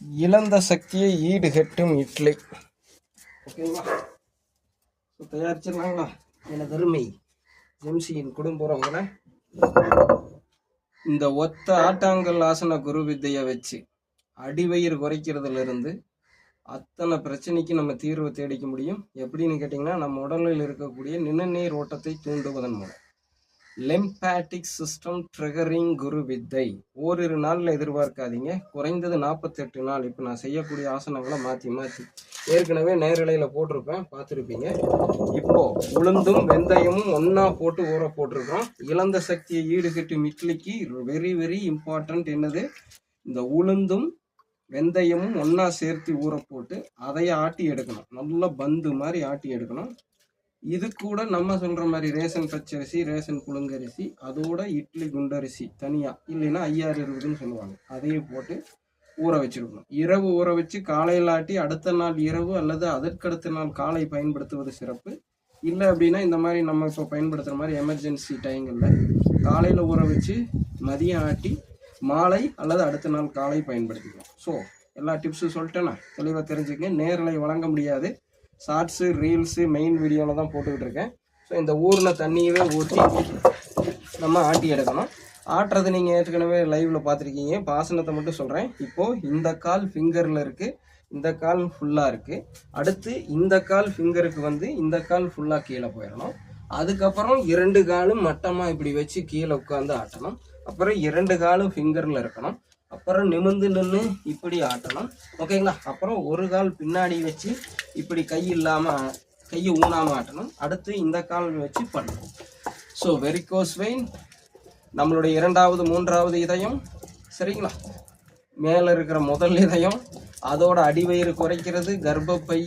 இழந்த சக்தியை ஈடுகட்டும் இட்லி. ஓகேங்களா? ஸோ தயாரிச்சிடலாங்களா? எனது அருமை ஜெம்சியின் குடும்பங்களை இந்த ஒத்த ஆட்டாங்கல் ஆசன குரு வித்தையை வச்சு அடிவயிறு குறைக்கிறதுல இருந்து அத்தனை பிரச்சனைக்கு நம்ம தீர்வு தேடிக்க முடியும். எப்படின்னு கேட்டிங்கன்னா நம்ம உடலில் இருக்கக்கூடிய நிணநீர் ஓட்டத்தை தூண்டுவதன் மூலம். லெம்பாட்டிக் சிஸ்டம் ட்ரிகரிங் குரு வித்தை. ஓரிரு நாளில் எதிர்பார்க்காதீங்க. குறைந்தது நாற்பத்தெட்டு நாள். இப்போ நான் செய்யக்கூடிய ஆசனங்களை மாற்றி மாற்றி ஏற்கனவே நேரலையில் போட்டிருப்பேன். பார்த்துருப்பீங்க. இப்போது உளுந்தும் வெந்தயமும் ஒன்றா போட்டு ஊற போட்டிருக்கோம் இழந்த சக்தியை ஈடுகட்டும் இட்லிக்கு வெரி வெரி இம்பார்ட்டன்ட் என்னது? இந்த உளுந்தும் வெந்தயமும் ஒன்றா சேர்த்து ஊற போட்டு அதையே ஆட்டி எடுக்கணும். நல்ல பந்து மாதிரி ஆட்டி எடுக்கணும். இது கூட நம்ம சொல்ற மாதிரி ரேஷன் பச்சரிசி ரேஷன் புழுங்கரிசி அதோட இட்லி குண்டரிசி தனியா இல்லைன்னா ஐயாறு இருபதுன்னு சொல்லுவாங்க. அதையும் போட்டு ஊற வச்சிருக்கணும். இரவு ஊற வச்சு காலையில் ஆட்டி அடுத்த நாள் இரவு அல்லது அதற்கடுத்த நாள் காலை பயன்படுத்துவது சிறப்பு. இல்லை அப்படின்னா இந்த மாதிரி நம்ம இப்போ பயன்படுத்துகிற மாதிரி எமர்ஜென்சி டைங்களில் காலையில் ஊற வச்சு மதியம் ஆட்டி மாலை அல்லது அடுத்த நாள் காலை பயன்படுத்திக்கலாம். ஸோ எல்லா டிப்ஸும் சொல்லிட்டேன்னா தெளிவாக தெரிஞ்சுக்கங்க. நேரலை வழங்க முடியாது. ஷார்ட்ஸு ரீல்ஸு மெயின் வீடியோவில் தான் போட்டுக்கிட்டு இருக்கேன். ஸோ இந்த ஊரில் தண்ணியவே ஊற்றி நம்ம ஆட்டி எடுக்கணும். ஆட்டுறது நீங்கள் ஏற்கனவே லைவில் பார்த்துருக்கீங்க. பாசனத்தை மட்டும் சொல்கிறேன் இப்போது இந்த கால் ஃபிங்கரில் இருக்குது இந்த கால் ஃபுல்லாக இருக்குது அடுத்து இந்த கால் ஃபிங்கருக்கு வந்து இந்த கால் ஃபுல்லாக கீழே போயிடணும். அதுக்கப்புறம் இரண்டு காலும் மட்டமாக இப்படி வச்சு கீழே உட்காந்து ஆட்டணும். அப்புறம் இரண்டு காலும் ஃபிங்கரில் இருக்கணும். அப்புறம் நிமிர்ந்து நின்று இப்படி ஆட்டணும். ஓகேங்களா அப்புறம் ஒரு கால் பின்னாடி வச்சு இப்படி கை இல்லாமல் கையை ஊனாமல் ஆட்டணும். அடுத்து இந்த கால் வச்சு பண்ணணும் ஸோ வெரிகோஸ் வெயின் நம்மளுடைய இரண்டாவது மூன்றாவது இதயம் சரிங்களா? மேலே இருக்கிற முதல் இதயம் அதோட அடிவயிறு குறைக்கிறது கர்ப்பப்பை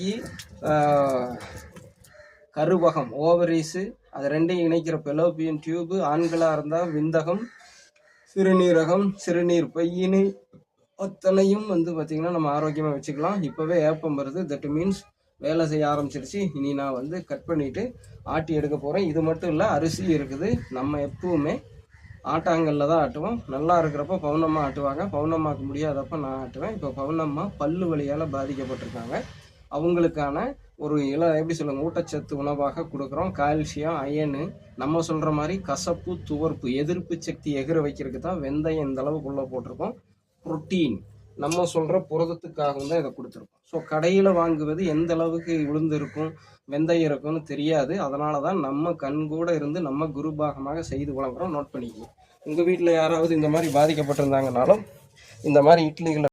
கருவகம் ஓவரீஸு அது ரெண்டையும் இணைக்கிற பெலோபியன் டியூபு ஆண்களாக இருந்தால் விந்தகம் சிறுநீரகம் சிறுநீர் பையின்னு அத்தனையும் வந்து பார்த்திங்கன்னா நம்ம ஆரோக்கியமாக வச்சுக்கலாம். இப்போவே ஏப்பம் வருது. தட் மீன்ஸ் வேலை செய்ய ஆரம்பிச்சிருச்சு. இனி நான் வந்து கட் பண்ணிவிட்டு ஆட்டி எடுக்க போகிறேன் இது மட்டும் இல்லை அரிசி இருக்குது. நம்ம எப்பவுமே ஆட்டாங்கல்ல தான் ஆட்டுவோம். நல்லா இருக்கிறப்ப பவுனம்மா ஆட்டுவாங்க. பவுனம்மாக்கு முடியாதப்ப நான் ஆட்டுவேன். இப்போ பவுனம்மா பல்லு வழியால் பாதிக்கப்பட்டிருக்காங்க. அவங்களுக்கான ஒரு இல எப்படி சொல்லுங்க ஊட்டச்சத்து உணவாக கொடுக்குறோம். கால்சியம் அயனு நம்ம சொல்கிற மாதிரி கசப்பு துவர்ப்பு எதிர்ப்பு சக்தி எகிற வைக்கிறதுக்கு தான் வெந்தயம் இந்த அளவுக்குள்ளே போட்டிருக்கோம். புரோட்டீன். நம்ம சொல்கிற புரதத்துக்காகவும் தான் இதை கொடுத்துருக்கோம். ஸோ கடையில் வாங்குவது எந்த அளவுக்கு விழுந்து இருக்கும் வெந்தயம் இருக்கும்னு தெரியாது. அதனால தான் நம்ம கண் கூட இருந்து நம்ம குருபாகமாக செய்து வழங்குறோம் நோட் பண்ணிக்கணும் உங்கள் வீட்டில் யாராவது இந்த மாதிரி பாதிக்கப்பட்டிருந்தாங்கனாலும் இந்த மாதிரி இட்லிகளை